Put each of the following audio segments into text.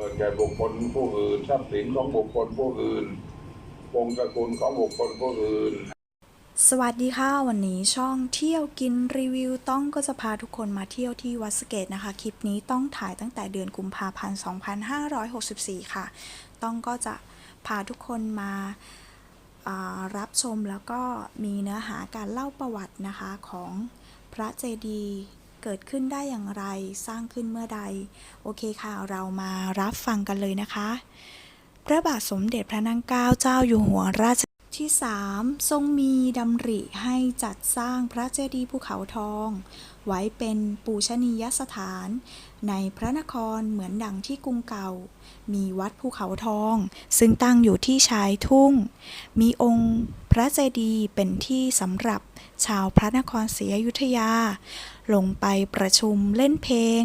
เกิดแก่บุคคลผู้อื่นทรัพย์สินของบุคคลผู้อื่นวงศ์ตระกูลของบุคคลผู้อื่น สวัสดีค่ะ วันนี้ช่องเที่ยวกินรีวิวต้องก็จะพาทุกคนมาเที่ยวที่วัดสเกตนะคะ คลิปนี้ต้องถ่ายตั้งแต่เดือนกุมภาพันธ์ 2564 ค่ะ ต้องก็จะพาทุกคนมาอ่ารับชมแล้วก็มีเนื้อหาการเล่าประวัตินะคะของพระเจดีย์ เกิดขึ้นได้อย่างไร สร้างขึ้นเมื่อใด โอเคค่ะ เรามารับฟังกันเลยนะคะ พระบาทสมเด็จพระนางเกล้าเจ้าอยู่หัวราชที่ 3 ทรงมีดำริให้จัดสร้างพระเจดีย์ภูเขาทอง ไว้เป็นปูชนียสถาน ในพระนครเหมือนดังที่กรุงเก่า มีวัดภูเขาทอง ซึ่งตั้งอยู่ที่ชายทุ่ง มีองค์พระเจดีย์เป็นที่สำหรับชาวพระนครศรีอยุธยา ลงไปประชุมเล่นเพลง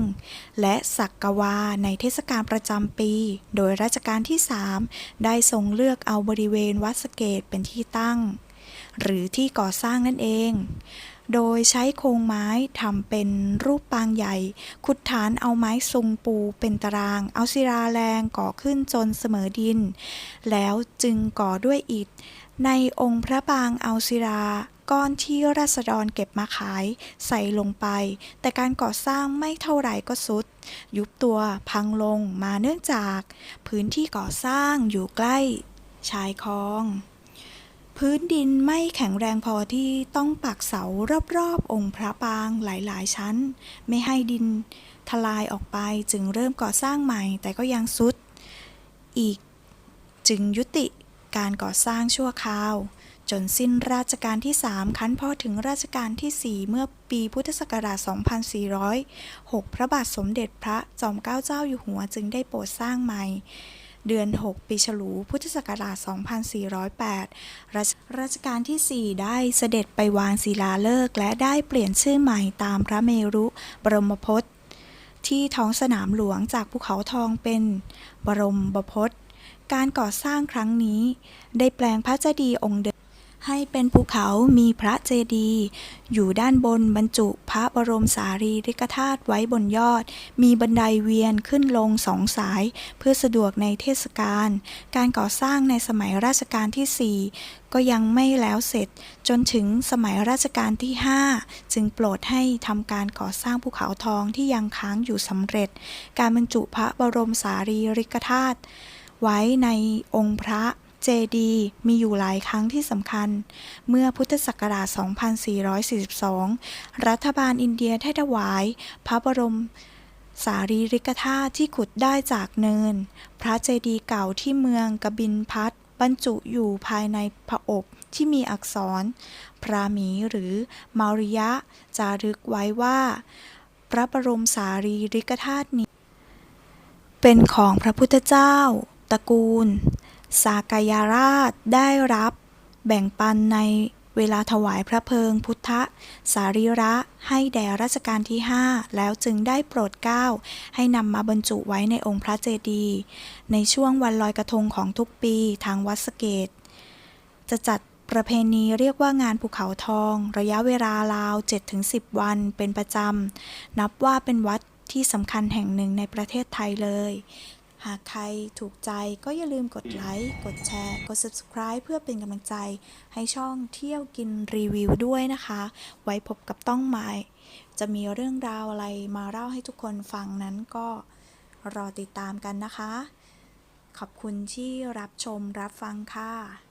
และสักกวาในเทศกาลประจำปี โดยรัชกาลที่ 3 ได้ทรงเลือกเอาบริเวณวัดสเกตเป็นที่ตั้ง หรือที่ก่อสร้างนั่นเอง โดยใช้โครงไม้ทำเป็นรูปปางใหญ่ ขุดฐานเอาไม้ซุงปูเป็นตาราง เอาศิลาแรงก่อขึ้นจนเสมอดิน แล้วจึงก่อด้วยอิฐ ในองค์พระปางเอาศิลาก้อนที่ราษฎรเก็บมาขายใส่ลงไป แต่การก่อสร้างไม่เท่าไหร่ก็สุด ยุบตัวพังลงมาเนื่องจาก พื้นที่ก่อสร้างอยู่ใกล้ ชายคลอง พื้นดินไม่แข็งแรงพอที่ต้องปักเสารอบๆ องค์พระปางหลายๆ ชั้น ไม่ให้ดินทลายออกไปจึงเริ่มก่อสร้างใหม่ แต่ก็ยังสุด อีกจึงยุติการก่อสร้างชั่วคราว จนสิ้นราชการที่ 3 คั้นพอถึงราชการที่ 4 เมื่อปีพุทธศักราช 2406 พระบาทสมเด็จพระจอมเกล้าเจ้าอยู่หัวจึงได้โปรดสร้างใหม่ เดือน 6 ปีฉลู พุทธศักราช 2408 รัชรชกาลที่ 4 ได้เสด็จไปวางศิลาฤกษ์และได้เปลี่ยนชื่อใหม่ตามพระเมรุบรมพจน์ ที่ท้องสนามหลวงจากภูเขาทองเป็น บรมบพตรการก่อสร้างครั้งนี้ ได้แปลงพระเจดีย์องค์เดิม ให้เป็นภูเขามีพระเจดีย์อยู่ด้านบนบรรจุพระบรมสารีริกธาตุไว้บนยอด มีบันไดเวียนขึ้นลงสองสาย เพื่อสะดวกในเทศกาลการก่อสร้างในสมัยรัชกาลที่ 4 ก็ยังไม่แล้วเสร็จ จนถึงสมัยรัชกาลที่ 5 จึงโปรดให้ทำการก่อสร้างภูเขาทองที่ยังค้างอยู่สำเร็จ การบรรจุพระบรมสารีริกธาตุไว้ในองค์พระ เจดีมีอยู่หลายครั้งที่สำคัญ เมื่อพุทธศักราช 2442 รัฐบาลอินเดียได้ถวาย พระบรมสารีริกธาตุที่ขุดได้จากเนิน พระเจดีย์เก่าที่เมืองกบินพัทบรรจุอยู่ภายในผอบที่มีอักษร พราหมีหรือมาริยะจารึกไว้ว่า พระบรมสารีริกธาตุนี้ เป็นของพระพุทธเจ้า ตระกูล สากยราชได้รับแบ่งปันในเวลาถวายพระเพลิงพุทธสารีระให้แด่รัชกาลที่ 5 แล้วจึงได้โปรดเกล้าให้นำมาบรรจุไว้ในองค์พระเจดีย์ในช่วงวันลอยกระทงของทุกปีทางวัดสเกต จะจัดประเพณีเรียกว่างานภูเขาทอง ระยะเวลาราว 7-10 วันเป็นประจำ นับว่าเป็นวัดที่สำคัญแห่งหนึ่งในประเทศไทยเลย หากใครถูกใจก็อย่าลืมกดไลค์ กดแชร์ กด subscribe เพื่อเป็นกำลังใจ ให้ช่องเที่ยวกินรีวิวด้วยนะคะ ไว้พบกับต้องหมาย จะมีเรื่องราวอะไรมาเล่าให้ทุกคนฟังนั้นก็รอติดตามกันนะคะ ขอบคุณที่รับชมรับฟังค่ะ